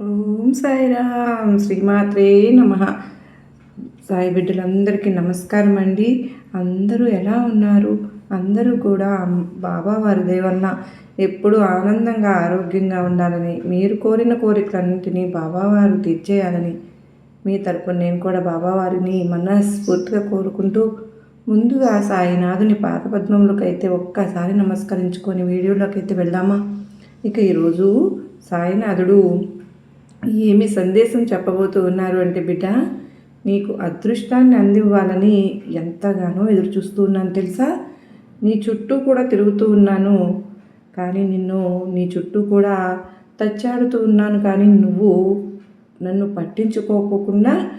ఓం సాయిరామ్ శ్రీమాత్రే నమ. సాయి బిడ్డలందరికీ నమస్కారం అండి. అందరూ ఎలా ఉన్నారు? అందరూ కూడా బాబా వారి దేవన్న ఎప్పుడు ఆనందంగా ఆరోగ్యంగా ఉండాలని మీరు కోరిన కోరికలన్నింటినీ బాబావారు తీర్చేయాలని మీ తరపున నేను కూడా బాబావారిని మనస్ఫూర్తిగా కోరుకుంటూ ముందుగా సాయినాథుని పాదపద్మంలోకి అయితే ఒక్కసారి నమస్కరించుకొని వీడియోలోకి అయితే వెళ్దామా? ఇక ఈరోజు సాయినాథుడు ఏమి సందేశం చెప్పబోతూ ఉన్నారు అంటే బిడ్డ నీకు అదృష్టాన్ని అందివ్వాలని ఎంతగానో ఎదురు చూస్తూ ఉన్నాను తెలుసా? నీ చుట్టూ కూడా తిరుగుతూ ఉన్నాను కానీ నిన్ను నీ చుట్టూ కూడా తచ్చాడుతూ ఉన్నాను కానీ నువ్వు నన్ను పట్టించుకోకుండా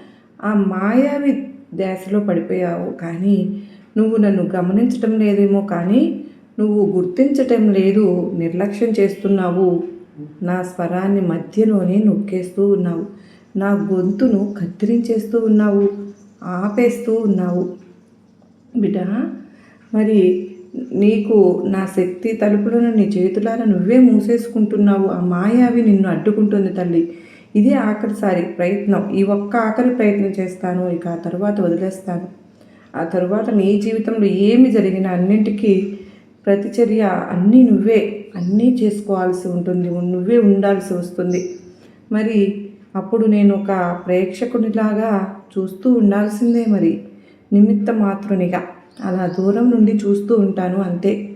ఆ మాయావి దేశలో పడిపోయావు కానీ నువ్వు నన్ను గమనించటం లేదేమో కానీ నువ్వు గుర్తించటం లేదు నిర్లక్ష్యం చేస్తున్నావు. నా స్వరాన్ని మధ్యలోనే నొక్కేస్తూ ఉన్నావు. నా గొంతును కత్తిరించేస్తూ ఉన్నావు. ఆపేస్తూ ఉన్నావు. బిడ్డ మరి నీకు నా శక్తి తలుపులను నీ చేతులారా నువ్వే మూసేసుకుంటున్నావు. ఆ మాయావి నిన్ను అడ్డుకుంటుంది తల్లి. ఇదే ఆఖరిసారి ప్రయత్నం. ఈ ఒక్క ఆఖరి ప్రయత్నం చేస్తాను. ఇక ఆ తర్వాత వదిలేస్తాను. ఆ తర్వాత నీ జీవితంలో ఏమి జరిగినా అన్నింటికీ ప్రతిచర్య అన్నీ నువ్వే. అన్నీ చేసుకోవాల్సి ఉంటుంది నువ్వే ఉండాల్సి వస్తుంది. మరి అప్పుడు నేను ఒక ప్రేక్షకునిలాగా చూస్తూ ఉండాల్సిందే మరి. నిమిత్త మాత్రునిగా అలా దూరం నుండి చూస్తూ ఉంటాను అంతే.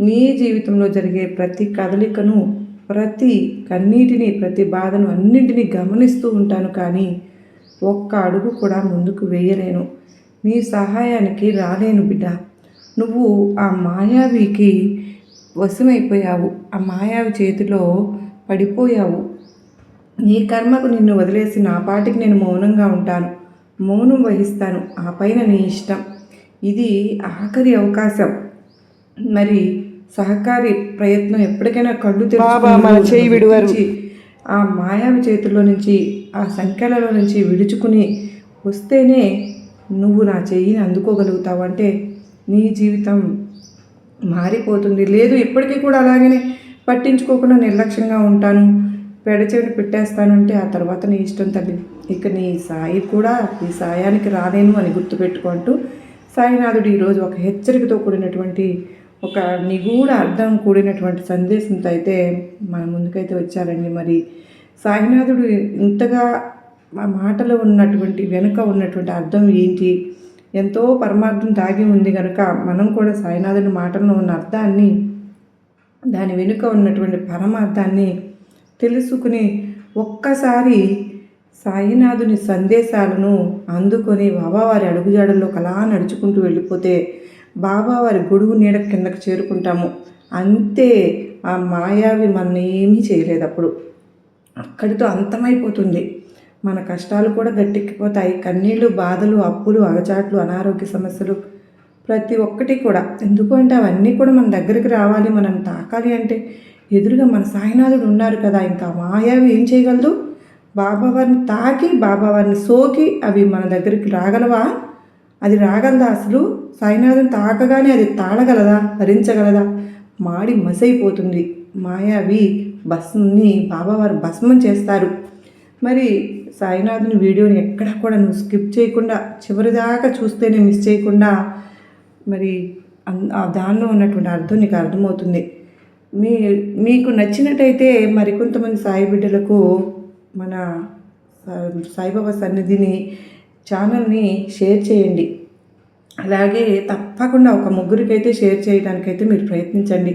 నీ జీవితంలో జరిగే ప్రతి కదలికను ప్రతి కన్నీటిని ప్రతి బాధను అన్నింటినీ గమనిస్తూ ఉంటాను కానీ ఒక్క అడుగు కూడా ముందుకు వేయలేను. నీ సహాయానికి రాలేను బిడ్డ. నువ్వు ఆ మాయావికి వశమైపోయావు. ఆ మాయావి చేతిలో పడిపోయావు. నీ కర్మకు నిన్ను వదిలేసి నా పాటికి నేను మౌనంగా ఉంటాను. మౌనం వహిస్తాను. ఆ పైన నీ ఇష్టం. ఇది ఆఖరి అవకాశం. మరి సహకారి ప్రయత్నం ఎప్పటికైనా కళ్ళు తెరిచి ఆ మాయావి చేతుల్లో నుంచి ఆ సంఖ్యలలో నుంచి విడుచుకుని వస్తేనే నువ్వు నా చెయ్యిని అందుకోగలుగుతావు. అంటే నీ జీవితం మారిపోతుంది. లేదు ఇప్పటికీ కూడా అలాగనే పట్టించుకోకుండా నిర్లక్ష్యంగా ఉంటాను. పెడచెవిని పెట్టేస్తానంటే ఆ తర్వాత నీ ఇష్టం తల్లి. ఇక నీ సాయి కూడా ఈ సాయానికి రాలేను అని గుర్తుపెట్టుకుంటూ సాయినాథుడు ఈరోజు ఒక హెచ్చరికతో కూడినటువంటి ఒక నిగూఢ అర్థం కూడినటువంటి సందేశంతో అయితే మన ముందుకైతే వచ్చారండి. మరి సాయినాథుడు ఇంతగా ఆ మాటలో ఉన్నటువంటి వెనుక ఉన్నటువంటి అర్థం ఏంటి? ఎంతో పరమార్థం దాగి ఉంది కనుక మనం కూడా సాయినాథుని మాటల్లో ఉన్న అర్థాన్ని దాని వెనుక ఉన్నటువంటి పరమార్థాన్ని తెలుసుకుని ఒక్కసారి సాయినాథుని సందేశాలను అందుకొని బాబావారి అడుగుజాడల్లో కలా నడుచుకుంటూ వెళ్ళిపోతే బాబావారి గొడుగు నీడ కిందకు చేరుకుంటాము. అంతే ఆ మాయావి మన ఏమీ చేయలేదు అప్పుడు. అక్కడితో అంతమైపోతుంది. మన కష్టాలు కూడా గట్టెక్కిపోతాయి. కన్నీళ్ళు బాధలు అప్పులు అగచాట్లు అనారోగ్య సమస్యలు ప్రతి ఒక్కటి కూడా. ఎందుకంటే అవన్నీ కూడా మన దగ్గరికి రావాలి మనం తాకాలి అంటే ఎదురుగా మన సాయినాథుడు ఉన్నారు కదా. ఇంకా మాయావి ఏం చేయగలదు? బాబావారిని తాకి బాబావారిని సోకి అవి మన దగ్గరికి రాగలవా? అది రాగలదా అసలు? సాయినాథుని తాకగానే అది తాళగలదా? భరించగలదా? మాడి మసైపోతుంది. మాయావి భస్ని బాబావారు భస్మం చేస్తారు. మరి సాయినాథుని వీడియోని ఎక్కడా కూడా నువ్వు స్కిప్ చేయకుండా చివరిదాకా చూస్తేనే మిస్ చేయకుండా మరి దానిలో ఉన్నటువంటి అర్థం నీకు అర్థమవుతుంది. మీ మీకు నచ్చినట్టయితే మరికొంతమంది సాయి బిడ్డలకు మన సాయిబాబా సన్నిధిని ఛానల్ని షేర్ చేయండి. అలాగే తప్పకుండా ఒక ముగ్గురికైతే షేర్ చేయడానికైతే మీరు ప్రయత్నించండి.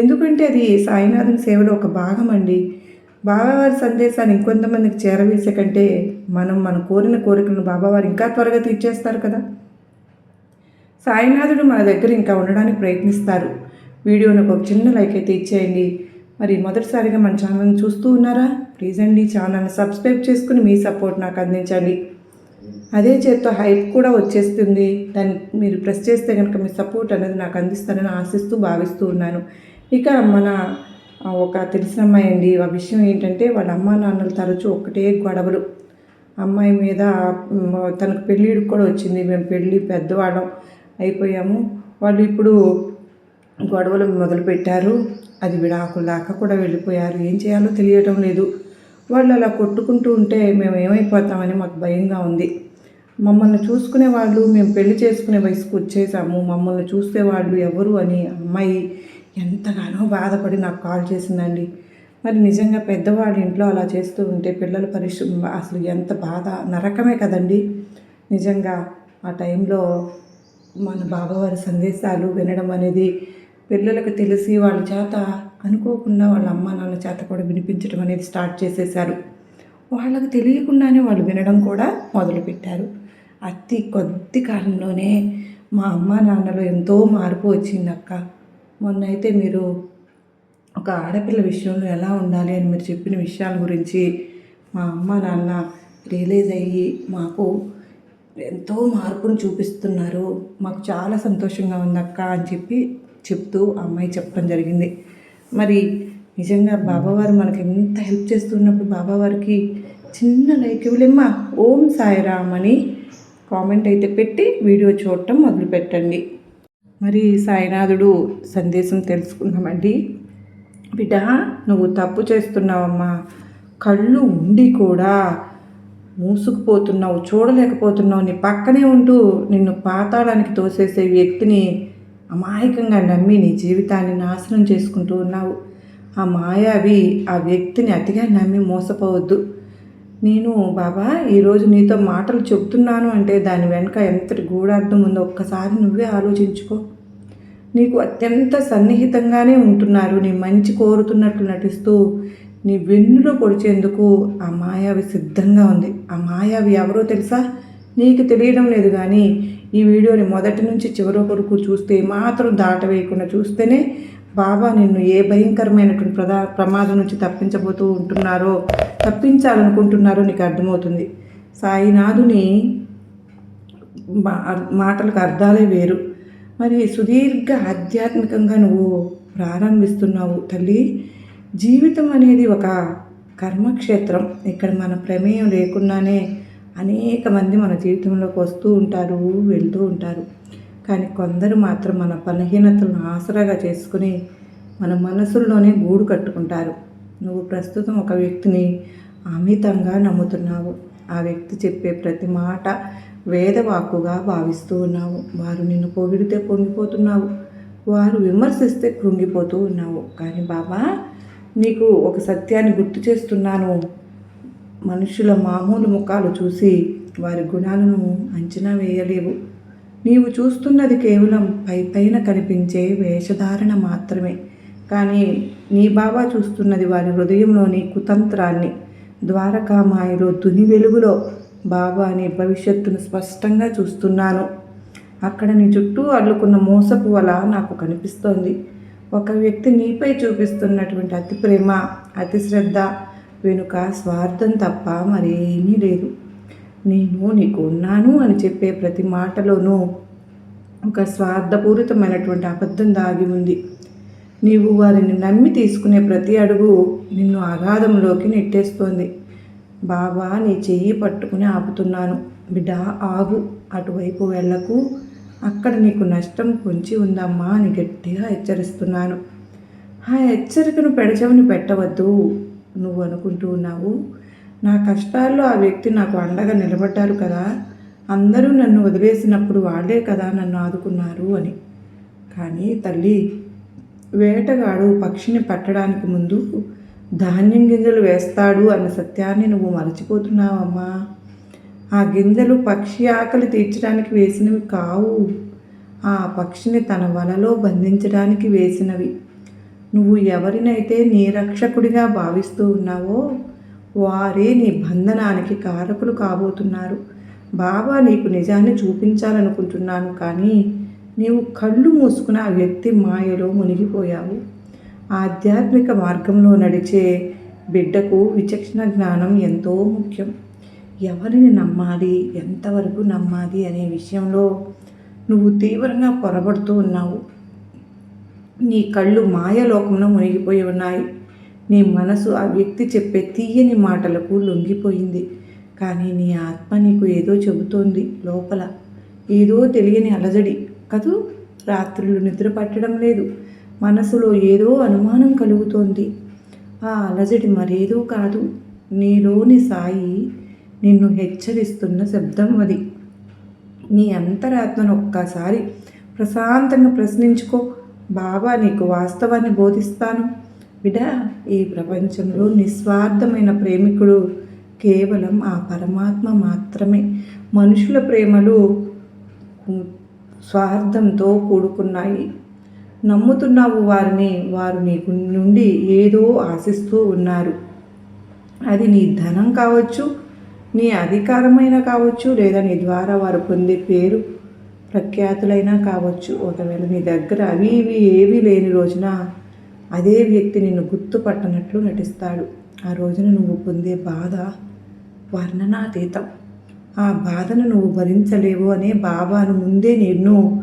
ఎందుకంటే అది సాయినాథుని సేవలో ఒక భాగం అండి. బాబావారి సందేశాన్ని ఇంకొంతమందికి చేరవేసే కంటే మనం మన కోరిన కోరికలను బాబావారు ఇంకా త్వరగా తీర్చేస్తారు కదా? సాయినాథుడు మన దగ్గర ఇంకా ఉండడానికి ప్రయత్నిస్తారు. వీడియోని ఒక చిన్న లైక్ అయితే ఇచ్చేయండి. మరి మొదటిసారిగా మన ఛానల్ని చూస్తూ ఉన్నారా? ప్లీజ్ అండి ఛానల్ని సబ్స్క్రైబ్ చేసుకుని మీ సపోర్ట్ నాకు అందించండి. అదే చేత్తో హైప్ కూడా వచ్చేస్తుంది. దాన్ని మీరు ప్రెస్ చేస్తే కనుక మీ సపోర్ట్ అనేది నాకు అందిస్తారని ఆశిస్తూ భావిస్తూ ఉన్నాను. ఇక మన ఒక తెలిసిన అమ్మాయి అండి. ఆ విషయం ఏంటంటే వాళ్ళ అమ్మా నాన్నలు తరచూ ఒక్కటే గొడవలు. అమ్మాయి మీద తనకు పెళ్ళిడికి కూడా వచ్చింది. మేము పెళ్ళి పెద్దవాళ్ళం అయిపోయాము. వాళ్ళు ఇప్పుడు గొడవలు మొదలుపెట్టారు. అది విడాకుల దాకా కూడా వెళ్ళిపోయారు. ఏం చేయాలో తెలియటం లేదు. వాళ్ళు అలా కొట్టుకుంటూ ఉంటే మేము ఏమైపోతామని మాకు భయంగా ఉంది. మమ్మల్ని చూసుకునే వాళ్ళు మేము పెళ్ళి చేసుకునే వయసుకు వచ్చేసాము. మమ్మల్ని చూసే వాళ్ళు ఎవరు అని అమ్మాయి ఎంతగానో బాధపడి నాకు కాల్ చేసిందండి. మరి నిజంగా పెద్దవాళ్ళ ఇంట్లో అలా చేస్తూ ఉంటే పిల్లల పరిశ్రమ అసలు ఎంత బాధ నరకమే కదండి. నిజంగా ఆ టైంలో మన బాబావారి సందేశాలు వినడం అనేది పిల్లలకు తెలిసి వాళ్ళ చేత అనుకోకుండా వాళ్ళ అమ్మ నాన్న చేత కూడా వినిపించడం అనేది స్టార్ట్ చేసేసారు వాళ్ళకు తెలియకుండానే వాళ్ళు వినడం కూడా మొదలుపెట్టారు. అతి కొద్ది కాలంలోనే మా అమ్మ నాన్నలో ఎంతో మార్పు వచ్చిందక్క. మొన్నైతే మొన్న అయితే మీరు ఒక ఆడపిల్ల విషయంలో ఎలా ఉండాలి అని మీరు చెప్పిన విషయాల గురించి మా అమ్మ నాన్న రియలైజ్ అయ్యి మాకు ఎంతో మార్పును చూపిస్తున్నారు. మాకు చాలా సంతోషంగా ఉంది అక్క అని చెప్పి చెప్తూ ఆ అమ్మాయి చెప్పడం జరిగింది. మరి నిజంగా బాబావారు మనకి ఎంత హెల్ప్ చేస్తున్నప్పుడు బాబావారికి చిన్న లైక్ ఇవ్వలేమ్మా. ఓం సాయిరామ్ అని కామెంట్ అయితే పెట్టి వీడియో చూడటం మొదలుపెట్టండి. మరి సాయినాథుడు సందేశం తెలుసుకుందామండి. బిడ్డ నువ్వు తప్పు చేస్తున్నావమ్మా. కళ్ళు ఉండి కూడా మూసుకుపోతున్నావు చూడలేకపోతున్నావు. నీ పక్కనే ఉంటూ నిన్ను పాతాళానికి తోసేసే వ్యక్తిని అమాయకంగా నమ్మి నీ జీవితాన్ని నాశనం చేసుకుంటూ ఉన్నావు. ఆ మాయావి ఆ వ్యక్తిని అతిగా నమ్మి మోసపోవద్దు. నేను బాబా ఈరోజు నీతో మాటలు చెప్తున్నాను అంటే దాని వెనుక ఎంతటి గూఢార్థం ఉందో ఒక్కసారి నువ్వే ఆలోచించుకో. నీకు అత్యంత సన్నిహితంగానే ఉంటున్నారు నీ మంచి కోరుతున్నట్లు నటిస్తూ నీ వెన్నులో పొడిచేందుకు ఆ మాయావి సిద్ధంగా ఉంది. ఆ మాయావి ఎవరో తెలుసా? నీకు తెలియడం లేదు కానీ ఈ వీడియోని మొదటి నుంచి చివరి వరకు చూస్తే మాత్రం దాటవేయకుండా చూస్తేనే బాబా నిన్ను ఏ భయంకరమైనటువంటి ప్రదా ప్రమాదం నుంచి తప్పించబోతూ ఉంటున్నారో తప్పించాలనుకుంటున్నారో నీకు అర్థమవుతుంది. సాయినాథుని మాటలకు అర్థాలే వేరు. మరి సుదీర్ఘ ఆధ్యాత్మికంగా నువ్వు ప్రారంభిస్తున్నావు తల్లి. జీవితం అనేది ఒక కర్మక్షేత్రం. ఇక్కడ మన ప్రమేయం లేకుండానే అనేక మంది మన జీవితంలోకి వస్తూ ఉంటారు వెళ్తూ ఉంటారు. కానీ కొందరు మాత్రం మన బలహీనతలను ఆసరాగా చేసుకుని మన మనసుల్లోనే గూడు కట్టుకుంటారు. నువ్వు ప్రస్తుతం ఒక వ్యక్తిని అమితంగా నమ్ముతున్నావు. ఆ వ్యక్తి చెప్పే ప్రతి మాట వేదవాక్కుగా భావిస్తూ ఉన్నావు. వారు నిన్ను పొగిడితే పొంగిపోతున్నావు. వారు విమర్శిస్తే కృంగిపోతూ ఉన్నావు. కానీ బాబా నీకు ఒక సత్యాన్ని గుర్తు చేస్తున్నాను. మనుషుల మామూలు ముఖాలు చూసి వారి గుణాలను అంచనా వేయలేవు. నీవు చూస్తున్నది కేవలం పై పైన కనిపించే వేషధారణ మాత్రమే. కానీ నీ బాబా చూస్తున్నది వారి హృదయంలోని కుతంత్రాన్ని. ద్వారకామాయలో తుని వెలుగులో బాబా నీ భవిష్యత్తును స్పష్టంగా చూస్తున్నాను. అక్కడ నీ చుట్టూ అల్లుకున్న మోసపు వల నాకు కనిపిస్తోంది. ఒక వ్యక్తి నీపై చూపిస్తున్నటువంటి అతి ప్రేమ అతి శ్రద్ధ వెనుక స్వార్థం తప్ప మరేమీ లేదు. నేను నీకు ఉన్నాను అని చెప్పే ప్రతి మాటలోనూ ఒక స్వార్థపూరితమైనటువంటి అబద్ధం దాగి ఉంది. నీవు వారిని నమ్మి తీసుకునే ప్రతి అడుగు నిన్ను అగాధంలోకి నెట్టేస్తోంది. బాబా నీ చెయ్యి పట్టుకుని ఆపుతున్నాను. బిడ్డ ఆగు. అటువైపు వెళ్ళకు. అక్కడ నీకు నష్టం పొంచి ఉందమ్మా అని గట్టిగా హెచ్చరిస్తున్నాను. ఆ హెచ్చరికను పెడచవని పెట్టవద్దు. నువ్వు అనుకుంటూ ఉన్నావు. నా కష్టాల్లో ఆ వ్యక్తి నాకు అండగా నిలబడ్డారు కదా. అందరూ నన్ను వదిలేసినప్పుడు వాళ్ళే కదా నన్ను ఆదుకున్నారు అని. కానీ తల్లి వేటగాడు పక్షిని పట్టడానికి ముందు ధాన్యం గింజలు వేస్తాడు అన్న సత్యాన్ని నువ్వు మరచిపోతున్నావమ్మా. ఆ గింజలు పక్షి ఆకలి తీర్చడానికి వేసినవి కావు. ఆ పక్షిని తన వలలో బంధించడానికి వేసినవి. నువ్వు ఎవరినైతే నీరక్షకుడిగా భావిస్తూ ఉన్నావో వారే నీ బంధనానికి కారకులు కాబోతున్నారు. బాబా నీకు నిజాన్ని చూపించాలనుకుంటున్నాను కానీ నీవు కళ్ళు మూసుకున్న ఆ వ్యక్తి మాయలో మునిగిపోయావు. ఆధ్యాత్మిక మార్గంలో నడిచే బిడ్డకు విచక్షణ జ్ఞానం ఎంతో ముఖ్యం. ఎవరిని నమ్మాలి ఎంతవరకు నమ్మాలి అనే విషయంలో నువ్వు తీవ్రంగా పొరబడుతూ ఉన్నావు. నీ కళ్ళు మాయలోకంలో మునిగిపోయి ఉన్నాయి. నీ మనసు ఆ వ్యక్తి చెప్పే తీయని మాటలకు లొంగిపోయింది. కానీ నీ ఆత్మ నీకు ఏదో చెబుతోంది లోపల. ఏదో తెలియని అలజడి. కదూ? రాత్రులు నిద్ర పట్టడం లేదు. మనసులో ఏదో అనుమానం కలుగుతోంది. ఆ అలజడి మరేదో కాదు. నీలోని సాయి నిన్ను హెచ్చరిస్తున్న శబ్దం అది. నీ అంతరాత్మను ఒక్కసారి ప్రశాంతంగా ప్రశ్నించుకో. బాబా నీకు వాస్తవాన్ని బోధిస్తాను. బిడా ఈ ప్రపంచంలో నిస్వార్థమైన ప్రేమికుడు కేవలం ఆ పరమాత్మ మాత్రమే. మనుషుల ప్రేమలు స్వార్థంతో కూడుకున్నాయి. నమ్ముతున్నావు వారిని వారు నీకు నుండి ఏదో ఆశిస్తూ ఉన్నారు. అది నీ ధనం కావచ్చు నీ అధికారమైన కావచ్చు లేదా నీ ద్వారా వారు పొందే పేరు ప్రఖ్యాతులైనా కావచ్చు. ఒకవేళ నీ దగ్గర అవి ఇవి ఏవీ లేని రోజున అదే వ్యక్తి నిన్ను గుర్తుపట్టనట్లు నటిస్తాడు. ఆ రోజున నువ్వు పొందే బాధ వర్ణనాతీతం. ఆ బాధను నువ్వు భరించలేవు అనే బాబాను ముందే నేను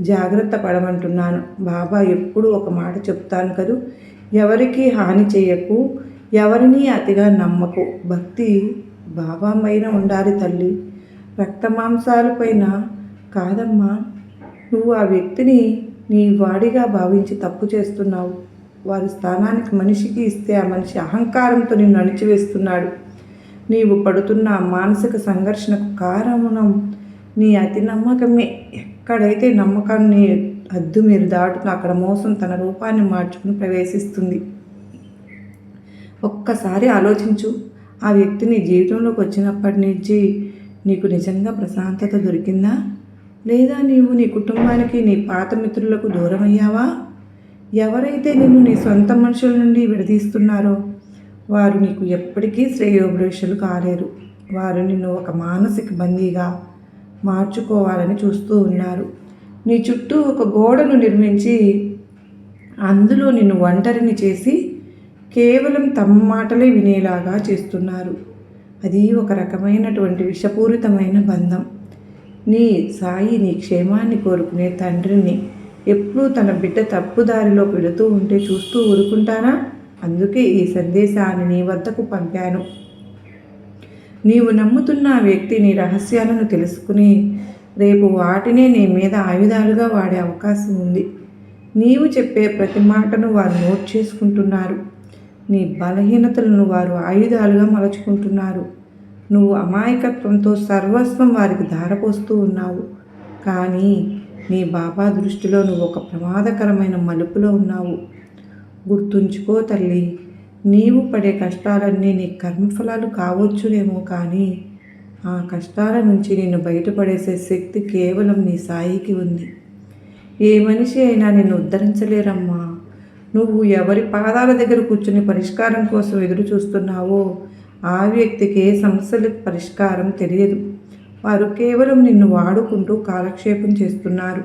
జాగ్రత్త పడమంటున్నాను. బాబా ఎప్పుడు ఒక మాట చెప్తాను కదూ. ఎవరికి హాని చేయకు. ఎవరిని అతిగా నమ్మకు. భక్తి బాబా పైన ఉండాలి తల్లి. రక్తమాంసాలపైన కాదమ్మా. నువ్వు ఆ వ్యక్తిని నీ వాడిగా భావించి తప్పు చేస్తున్నావు. వారి స్థానానికి మనిషికి ఇస్తే ఆ మనిషి అహంకారంతో నిన్ను అణిచివేస్తున్నాడు. నీవు పడుతున్న మానసిక సంఘర్షణకు కారణం నీ అతి నమ్మకమే. ఎక్కడైతే నమ్మకాన్ని అద్దు మీరు దాటుతున్న అక్కడ మోసం తన రూపాన్ని మార్చుకుని ప్రవేశిస్తుంది. ఒక్కసారి ఆలోచించు ఆ వ్యక్తి నీ జీవితంలోకి వచ్చినప్పటి నుంచి నీకు నిజంగా ప్రశాంతత దొరికిందా? లేదా నీవు నీ కుటుంబానికి నీ పాత మిత్రులకు దూరమయ్యావా? ఎవరైతే నిన్ను నీ సొంత మనుషుల నుండి విడదీస్తున్నారో వారు నీకు ఎప్పటికీ శ్రేయోభిలాషులు కాలేరు. వారు నిన్ను ఒక మానసిక బందీగా మార్చుకోవాలని చూస్తూ ఉన్నారు. నీ చుట్టూ ఒక గోడను నిర్మించి అందులో నిన్ను ఒంటరిని చేసి కేవలం తమ మాటలే వినేలాగా చేస్తున్నారు. అది ఒక రకమైనటువంటి విషపూరితమైన బంధం. నీ సాయి నీ క్షేమాన్ని కోరుకునే తండ్రిని ఎప్పుడూ తన బిడ్డ తప్పుదారిలో పెడుతూ ఉంటే చూస్తూ ఊరుకుంటానా? అందుకే ఈ సందేశాన్ని నీ వద్దకు పంపాను. నీవు నమ్ముతున్న వ్యక్తి నీ రహస్యాలను తెలుసుకుని రేపు వాటినే నీ మీద ఆయుధాలుగా వాడే అవకాశం ఉంది. నీవు చెప్పే ప్రతి మాటను వారు నోట్ చేసుకుంటున్నారు. నీ బలహీనతలను వారు ఆయుధాలుగా మలుచుకుంటున్నారు. నువ్వు అమాయకత్వంతో సర్వస్వం వారికి ధారపోస్తూ ఉన్నావు. కానీ నీ బాబా దృష్టిలో నువ్వు ఒక ప్రమాదకరమైన మలుపులో ఉన్నావు. గుర్తుంచుకో తల్లి నీవు పడే కష్టాలన్నీ నీ కర్మఫలాలు కావచ్చునేమో కానీ ఆ కష్టాల నుంచి నిన్ను బయటపడేసే శక్తి కేవలం నీ సాయికి ఉంది. ఏ మనిషి అయినా నిన్ను ఉద్ధరించలేరమ్మా. నువ్వు ఎవరి పాదాల దగ్గర కూర్చుని పరిష్కారం కోసం ఎదురు చూస్తున్నావో ఆ వ్యక్తికి ఏ సమస్యలకు పరిష్కారం తెలియదు. వారు కేవలం నిన్ను వాడుకుంటూ కాలక్షేపం చేస్తున్నారు.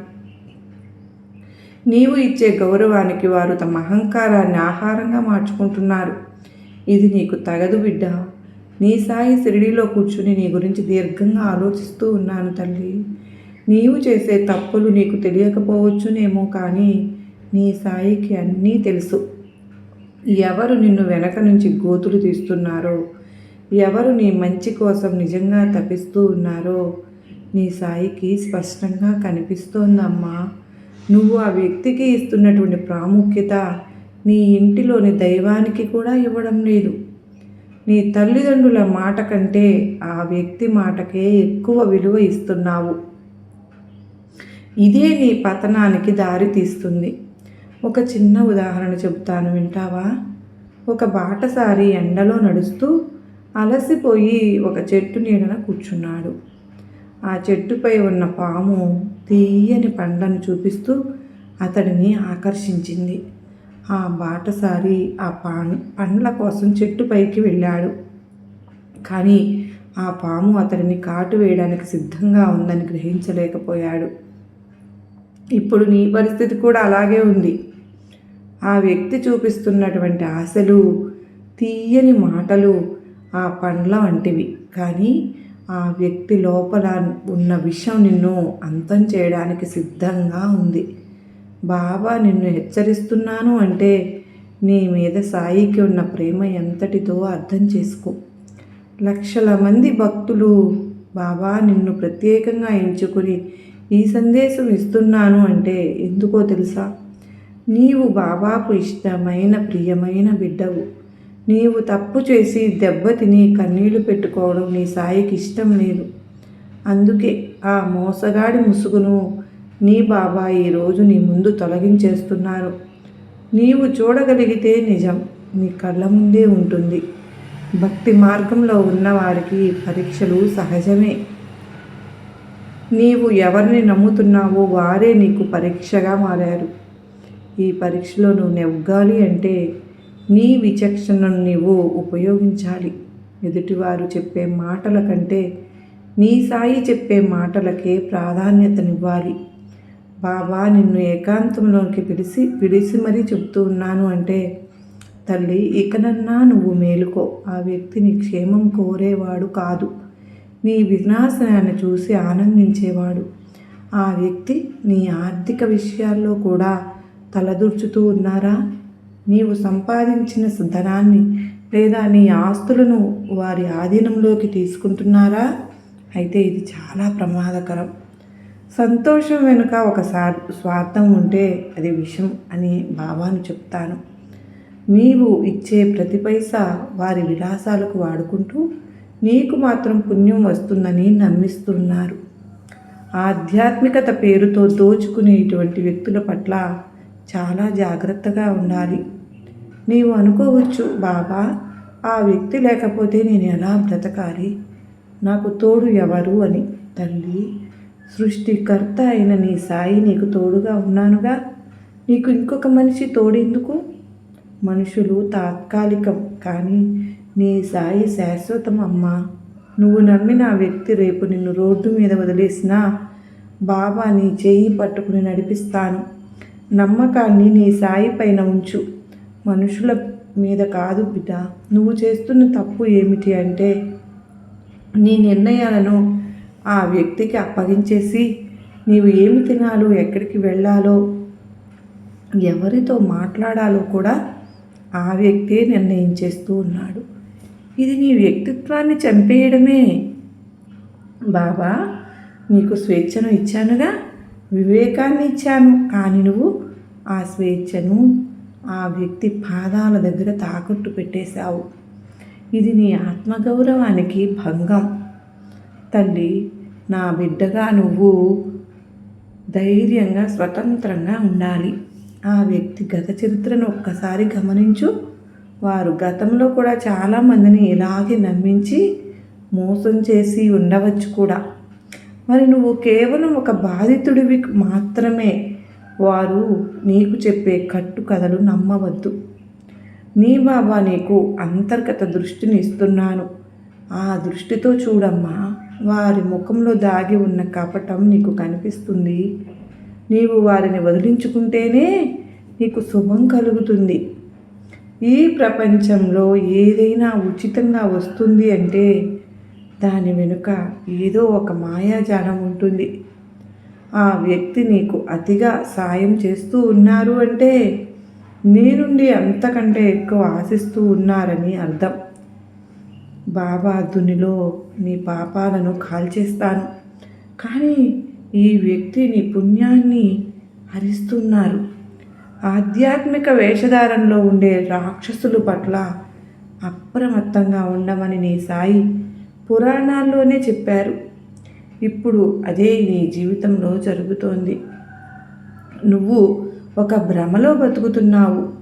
నీవు ఇచ్చే గౌరవానికి వారు తమ అహంకారాన్ని ఆహారంగా మార్చుకుంటున్నారు. ఇది నీకు తగదు బిడ్డ. నీ సాయి సిరిడిలో కూర్చుని నీ గురించి దీర్ఘంగా ఆలోచిస్తూ ఉన్నాను తల్లి. నీవు చేసే తప్పులు నీకు తెలియకపోవచ్చునేమో కానీ నీ సాయికి అన్నీ తెలుసు. ఎవరు నిన్ను వెనక నుంచి గోతులు తీస్తున్నారో ఎవరు నీ మంచి కోసం నిజంగా తపిస్తూ ఉన్నారో నీ సాయికి స్పష్టంగా కనిపిస్తోందమ్మా. నువ్వు ఆ వ్యక్తికి ఇస్తున్నటువంటి ప్రాముఖ్యత నీ ఇంటిలోని దైవానికి కూడా ఇవ్వడం లేదు. నీ తల్లిదండ్రుల మాట కంటే ఆ వ్యక్తి మాటకే ఎక్కువ విలువ ఇస్తున్నావు. ఇదే నీ పతనానికి దారి తీస్తుంది. ఒక చిన్న ఉదాహరణ చెబుతాను వింటావా? ఒక బాటసారి ఎండలో నడుస్తూ అలసిపోయి ఒక చెట్టు నీడన కూర్చున్నాడు. ఆ చెట్టుపై ఉన్న పాము తీయని పండ్లను చూపిస్తూ అతడిని ఆకర్షించింది. ఆ బాటసారి ఆ పాన్ పండ్ల కోసం చెట్టుపైకి వెళ్ళాడు. కానీ ఆ పాము అతడిని కాటు వేయడానికి సిద్ధంగా ఉందని గ్రహించలేకపోయాడు. ఇప్పుడు నీ పరిస్థితి కూడా అలాగే ఉంది. ఆ వ్యక్తి చూపిస్తున్నటువంటి ఆశలు తీయని మాటలు ఆ పండ్ల వంటివి. కానీ ఆ వ్యక్తి లోపల ఉన్న విషయం నిన్ను అంతం చేయడానికి సిద్ధంగా ఉంది. బాబా నిన్ను హెచ్చరిస్తున్నాను అంటే నీ మీద సాయికి ఉన్న ప్రేమ ఎంతటితో అర్థం చేసుకో. లక్షల మంది భక్తులు బాబా నిన్ను ప్రత్యేకంగా ఎంచుకుని ఈ సందేశం ఇస్తున్నాను అంటే ఎందుకో తెలుసా? నీవు బాబాకు ఇష్టమైన ప్రియమైన బిడ్డవు. నీవు తప్పు చేసి దెబ్బతిని కన్నీళ్ళు పెట్టుకోవడం నీ సాయికి ఇష్టం లేదు. అందుకే ఆ మోసగాడి ముసుగును నీ బాబా ఈరోజు నీ ముందు తొలగించేస్తున్నారు. నీవు చూడగలిగితే నిజం నీ కళ్ళ ముందే ఉంటుంది. భక్తి మార్గంలో ఉన్నవారికి పరీక్షలు సహజమే. నీవు ఎవరిని నమ్ముతున్నావో వారే నీకు పరీక్షగా మారారు. ఈ పరీక్షలో నువ్వు నెగ్గాలి అంటే నీ విచక్షణను నీవు ఉపయోగించాలి. ఎదుటివారు చెప్పే మాటల కంటే నీ సాయి చెప్పే మాటలకే ప్రాధాన్యతనివ్వాలి. బాబా నిన్ను ఏకాంతంలోకి పిలిచి పిలిచి మరీ చెప్తూ ఉన్నాను అంటే తల్లి ఇకనన్నా నువ్వు మేలుకో. ఆ వ్యక్తిని క్షేమం కోరేవాడు కాదు. నీ వినాశనాన్ని చూసి ఆనందించేవాడు. ఆ వ్యక్తి నీ ఆర్థిక విషయాల్లో కూడా తలదూర్చుతూ ఉన్నారా? నీవు సంపాదించిన ధనాన్ని లేదా నీ ఆస్తులను వారి ఆధీనంలోకి తీసుకుంటున్నారా? అయితే ఇది చాలా ప్రమాదకరం. సంతోషం వెనుక ఒక స్వార్థం ఉంటే అది విషం అని భావాన్ని చెప్తాను. నీవు ఇచ్చే ప్రతి పైసా వారి విలాసాలకు వాడుకుంటూ నీకు మాత్రం పుణ్యం వస్తుందని నమ్మిస్తున్నారు. ఆధ్యాత్మికత పేరుతో దోచుకునేటువంటి వ్యక్తుల పట్ల చాలా జాగ్రత్తగా ఉండాలి. నీవు అనుకోవచ్చు బాబా ఆ వ్యక్తి లేకపోతే నేను ఎలా బ్రతకాలి? నాకు తోడు ఎవరు అని. తల్లి సృష్టికర్త అయిన నీ సాయి నీకు తోడుగా ఉన్నానుగా? నీకు ఇంకొక మనిషి తోడెందుకు? మనుషులు తాత్కాలికం కానీ నీ సాయి శాశ్వతం అమ్మా. నువ్వు నమ్మిన ఆ వ్యక్తి రేపు నిన్ను రోడ్డు మీద వదిలేసినా బాబా నీ చేయి పట్టుకుని నడిపిస్తాను. నమ్మకాన్ని నీ సాయి పైన ఉంచు. మనుషుల మీద కాదు బిడ్డ. నువ్వు చేస్తున్న తప్పు ఏమిటి అంటే నీ నిర్ణయాలను ఆ వ్యక్తికి అప్పగించేసి నీవు ఏమి తినాలో ఎక్కడికి వెళ్ళాలో ఎవరితో మాట్లాడాలో కూడా ఆ వ్యక్తే నిర్ణయించేస్తూ ఉన్నాడు. ఇది నీ వ్యక్తిత్వాన్ని చంపేయడమే. బాబా నీకు స్వేచ్ఛను ఇచ్చానుగా. వివేకాన్ని ఇచ్చాను కానీ నువ్వు ఆ స్వేచ్ఛను ఆ వ్యక్తి పాదాల దగ్గర తాకట్టు పెట్టేశావు. ఇది నీ ఆత్మగౌరవానికి భంగం. తల్లి నా బిడ్డగా నువ్వు ధైర్యంగా స్వతంత్రంగా ఉండాలి. ఆ వ్యక్తి గత చరిత్రను ఒక్కసారి గమనించు. వారు గతంలో కూడా చాలామందిని ఇలాగే నమ్మించి మోసం చేసి ఉండవచ్చు కూడా. మరి నువ్వు కేవలం ఒక బాధితుడివి మాత్రమే. వారు నీకు చెప్పే కట్టు కథలు నమ్మవద్దు. నీ బాబా నీకు అంతర్గత దృష్టిని ఇస్తున్నాను. ఆ దృష్టితో చూడమ్మా వారి ముఖంలో దాగి ఉన్న కపటం నీకు కనిపిస్తుంది. నీవు వారిని వదిలించుకుంటేనే నీకు శుభం కలుగుతుంది. ఈ ప్రపంచంలో ఏదైనా ఉచితంగా వస్తుంది అంటే దాని వెనుక ఏదో ఒక మాయాజాలం ఉంటుంది. ఆ వ్యక్తి నీకు అతిగా సాయం చేస్తూ ఉన్నారు అంటే నీ నుండి అంతకంటే ఎక్కువ ఆశిస్తూ ఉన్నారని అర్థం. బాబా దునిలో నీ పాపాలను కాల్చేస్తాను. కానీ ఈ వ్యక్తి నీ పుణ్యాన్ని హరిస్తున్నారు. ఆధ్యాత్మిక వేషధారంలో ఉండే రాక్షసులు పట్ల అప్రమత్తంగా ఉండమని నీ సాయి పురాణాల్లోనే చెప్పారు. ఇప్పుడు అదే నీ జీవితంలో జరుగుతోంది. నువ్వు ఒక భ్రమలో బతుకుతున్నావు.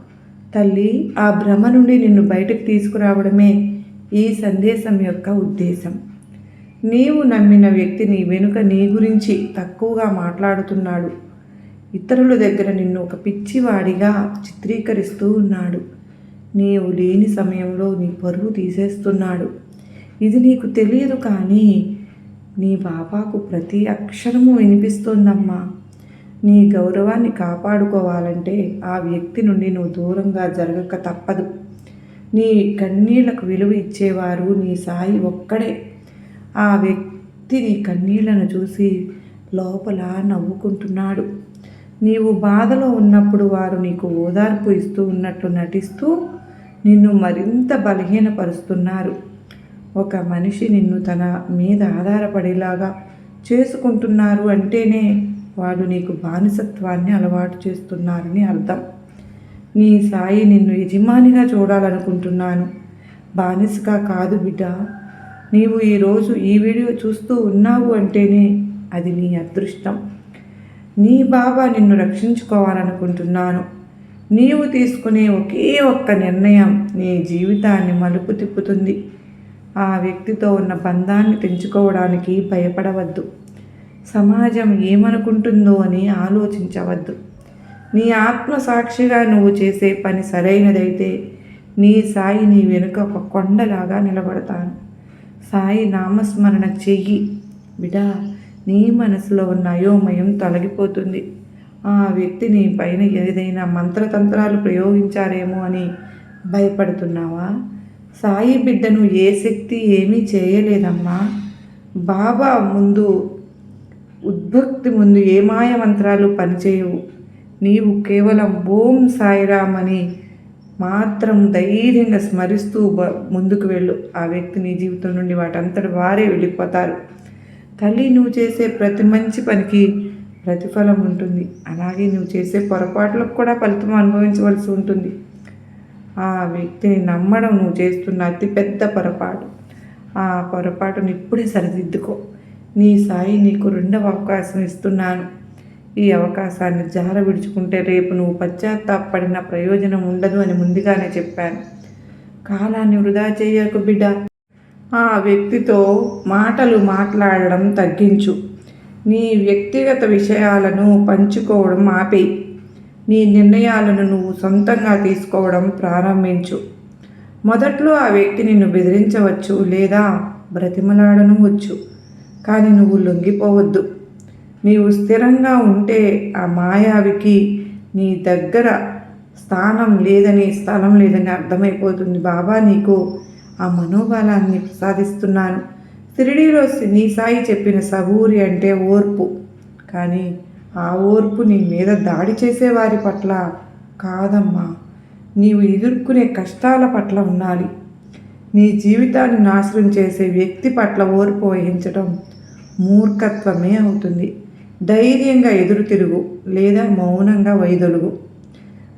తల్లి ఆ భ్రమ నుండి నిన్ను బయటకు తీసుకురావడమే ఈ సందేశం యొక్క ఉద్దేశం. నీవు నమ్మిన వ్యక్తి నీ వెనుక నీ గురించి తక్కువగా మాట్లాడుతున్నాడు. ఇతరుల దగ్గర నిన్ను ఒక పిచ్చివాడిగా చిత్రీకరిస్తూ ఉన్నాడు. నీవు లేని సమయంలో నీ పరువు తీసేస్తున్నాడు. ఇది నీకు తెలియదు కానీ నీ బాబాకు ప్రతి అక్షరము వినిపిస్తోందమ్మా. నీ గౌరవాన్ని కాపాడుకోవాలంటే ఆ వ్యక్తి నుండి నువ్వు దూరంగా జరగక తప్పదు. నీ కన్నీళ్ళకు విలువ ఇచ్చేవారు నీ సాయి ఒక్కడే. ఆ వ్యక్తి నీ కన్నీళ్ళను చూసి లోపల నవ్వుకుంటున్నాడు. నీవు బాధలో ఉన్నప్పుడు వారు నీకు ఓదార్పు ఇస్తూ ఉన్నట్టు నటిస్తూ నిన్ను మరింత బలహీనపరుస్తున్నారు. ఒక మనిషి నిన్ను తన మీద ఆధారపడేలాగా చేసుకుంటున్నారు అంటేనే వాడు నీకు బానిసత్వాన్ని అలవాటు చేస్తున్నారని అర్థం. నీ సాయి నిన్ను యజమానిగా చూడాలనుకుంటున్నాను. బానిసగా కాదు బిడ్డ. నీవు ఈరోజు ఈ వీడియో చూస్తూ ఉన్నావు అంటేనే అది నీ అదృష్టం. నీ బాబా నిన్ను రక్షించుకోవాలనుకుంటున్నాను. నీవు తీసుకునే ఒకే ఒక్క నిర్ణయం నీ జీవితాన్ని మలుపు తిప్పుతుంది. ఆ వ్యక్తితో ఉన్న బంధాన్ని తెంచుకోవడానికి భయపడవద్దు. సమాజం ఏమనుకుంటుందో అని ఆలోచించవద్దు. నీ ఆత్మ సాక్షిగా నువ్వు చేసే పని సరైనదైతే నీ సాయి నీ వెనుక ఒక కొండలాగా నిలబడతాను. సాయి నామస్మరణ చెయ్యి. బిడా నీ మనసులో ఉన్న అయోమయం తొలగిపోతుంది. ఆ వ్యక్తి నీ పైన ఏదైనా మంత్రతంత్రాలు ప్రయోగించారేమో అని భయపడుతున్నావా? సాయి బిడ్డను ఏ శక్తి ఏమీ చేయలేదమ్మా. బాబా ముందు ఉద్భక్తి ముందు ఏ మాయమంత్రాలు పనిచేయవు. నీవు కేవలం ఓం సాయిరామ్ అని మాత్రం ధైర్యంగా స్మరిస్తూ ముందుకు వెళ్ళు. ఆ వ్యక్తి నీ జీవితం నుండి వాటంతటి వారే వెళ్ళిపోతారు. తల్లి నువ్వు చేసే ప్రతి మంచి పనికి ప్రతిఫలం ఉంటుంది. అలాగే నువ్వు చేసే పొరపాట్లకు కూడా ఫలితం అనుభవించవలసి ఉంటుంది. ఆ వ్యక్తిని నమ్మడం నువ్వు చేస్తున్న అతిపెద్ద పొరపాటు. ఆ పొరపాటును ఇప్పుడే సరిదిద్దుకో. నీ సాయి నీకు రెండవ అవకాశం ఇస్తున్నాను. ఈ అవకాశాన్ని జార విడుచుకుంటే రేపు నువ్వు పశ్చాత్తాపడిన ప్రయోజనం ఉండదు అని ముందుగానే చెప్పాను. కాలాన్ని వృధా చేయకు బిడ్డ. ఆ వ్యక్తితో మాటలు మాట్లాడడం తగ్గించు. నీ వ్యక్తిగత విషయాలను పంచుకోవడం ఆపేయి. నీ నిర్ణయాలను నువ్వు సొంతంగా తీసుకోవడం ప్రారంభించు. మొదట్లో ఆ వ్యక్తి నిన్ను బెదిరించవచ్చు లేదా బ్రతిమలాడనవచ్చు కానీ నువ్వు లొంగిపోవద్దు. నీవు స్థిరంగా ఉంటే ఆ మాయావికి నీ దగ్గర స్థానం లేదని స్థలం లేదని అర్థమైపోతుంది. బాబా నీకు ఆ మనోబలాన్ని ప్రసాదిస్తున్నాను. షిరిడీలో నీ సాయి చెప్పిన సబూరి అంటే ఓర్పు. కానీ ఆ ఓర్పు నీ మీద దాడి చేసేవారి పట్ల కాదమ్మా. నీవు ఎదుర్కొనే కష్టాల పట్ల ఉండాలి. నీ జీవితాన్ని నాశనం చేసే వ్యక్తి పట్ల ఓర్పు వహించడం మూర్ఖత్వమే అవుతుంది. ధైర్యంగా ఎదురు తిరుగు లేదా మౌనంగా వైదొలుగు.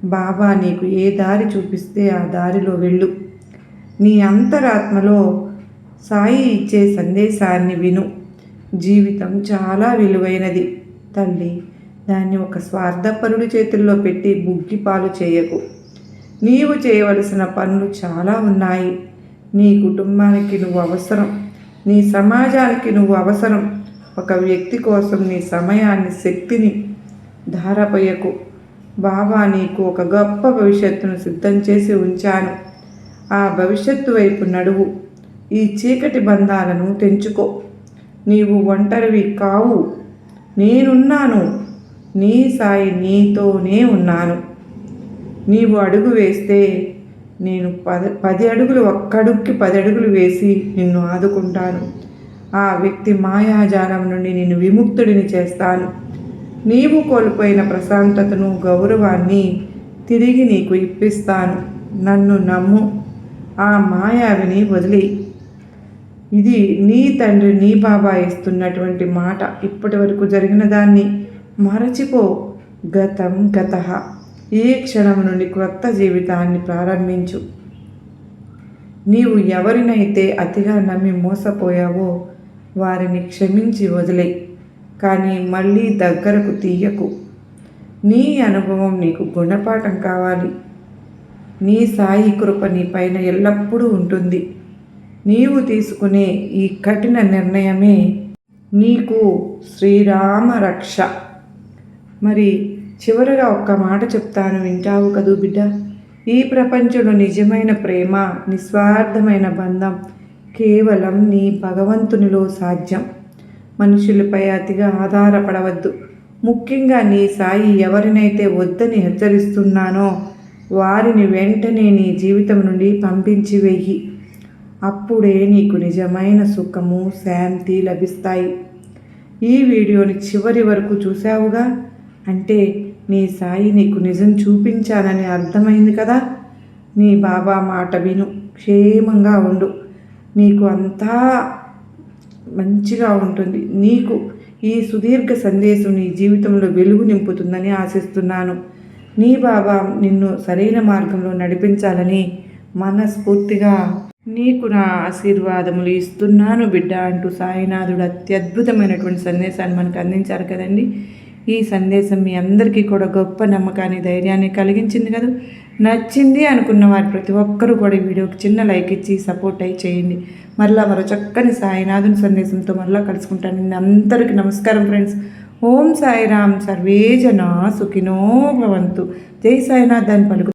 బాబా నీకు ఏ దారి చూపిస్తే ఆ దారిలో వెళ్ళు. నీ అంతరాత్మలో సాయి ఇచ్చే సందేశాన్ని విను. జీవితం చాలా విలువైనది. తల్లి దాన్ని ఒక స్వార్థపరుడి చేతుల్లో పెట్టి బుగ్గి పాలు చేయకు. నీవు చేయవలసిన పనులు చాలా ఉన్నాయి. నీ కుటుంబానికి నువ్వు అవసరం. నీ సమాజానికి నువ్వు అవసరం. ఒక వ్యక్తి కోసం నీ సమయాన్ని శక్తిని ధారపోయకు. బాబా నీకు ఒక గొప్ప భవిష్యత్తును సిద్ధం చేసి ఉంచాను. ఆ భవిష్యత్తు వైపు నడువు. ఈ చీకటి బంధాలను తెంచుకో. నీవు ఒంటరివి కావు. నేనున్నాను. నీ సాయి నీతోనే ఉన్నాను. నీవు అడుగు వేస్తే నేను పద పది అడుగులు ఒక్కడుక్కి పది అడుగులు వేసి నిన్ను ఆదుకుంటాను. ఆ వ్యక్తి మాయాజాలం నుండి నిన్ను విముక్తుడిని చేస్తాను. నీవు కోల్పోయిన ప్రశాంతతను గౌరవాన్ని తిరిగి నీకు ఇప్పిస్తాను. నన్ను నమ్ము. ఆ మాయావిని వదిలి ఇది నీ తండ్రి నీ బాబా ఇస్తున్నటువంటి మాట. ఇప్పటి వరకు జరిగిన దాన్ని మరచిపో. గతం గత. ఈ క్షణం నుండి క్రొత్త జీవితాన్ని ప్రారంభించు. నీవు ఎవరినైతే అతిగా నమ్మి మోసపోయావో వారిని క్షమించి వదిలే. కానీ మళ్ళీ దగ్గరకు తీయకు. నీ అనుభవం నీకు గుణపాఠం కావాలి. నీ సాయి కృప నీ పైన ఎల్లప్పుడూ ఉంటుంది. నీవు తీసుకునే ఈ కఠిన నిర్ణయమే నీకు శ్రీరామ రక్ష మరి చివరగా ఒక్క మాట చెప్తాను వింటావు కదూ బిడ్డ? ఈ ప్రపంచంలో నిజమైన ప్రేమ నిస్వార్థమైన బంధం కేవలం నీ భగవంతునిలో సాధ్యం. మనుషులపై అతిగా ఆధారపడవద్దు. ముఖ్యంగా నీ సాయి ఎవరినైతే వద్దని హెచ్చరిస్తున్నానో వారిని వెంటనే నీ జీవితం నుండి పంపించి వెయ్యి అప్పుడే నీకు నిజమైన సుఖము శాంతి లభిస్తాయి. ఈ వీడియోని చివరి వరకు చూసావుగా అంటే నీ సాయి నీకు నిజం చూపించానని అర్థమైంది కదా? నీ బాబా మాట విను క్షేమంగా ఉండు. నీకు అంతా మంచిగా ఉంటుంది. నీకు ఈ సుదీర్ఘ సందేశం నీ జీవితంలో వెలుగు నింపుతుందని ఆశిస్తున్నాను. నీ బాబా నిన్ను సరైన మార్గంలో నడిపించాలని మనస్ఫూర్తిగా నీకు నా ఆశీర్వాదములు ఇస్తున్నాను బిడ్డ అంటూ సాయినాథుడు అత్యద్భుతమైనటువంటి సందేశాన్ని మనకు అందించారు కదండి. ఈ సందేశం మీ అందరికీ కూడా గొప్ప నమ్మకాన్ని ధైర్యాన్ని కలిగించింది కదా. నచ్చింది అనుకున్న వారు ప్రతి ఒక్కరూ కూడా ఈ వీడియోకి చిన్న లైక్ ఇచ్చి సపోర్ట్ అయి చేయండి. మరలా మరో చక్కని సాయినాథుని సందేశంతో మరలా కలుసుకుంటాను. అందరికీ నమస్కారం ఫ్రెండ్స్. ఓం సాయిరామ్ సర్వేజన సుఖినో భవంతు. జై సాయినాథ్ దాన్ని పలుకు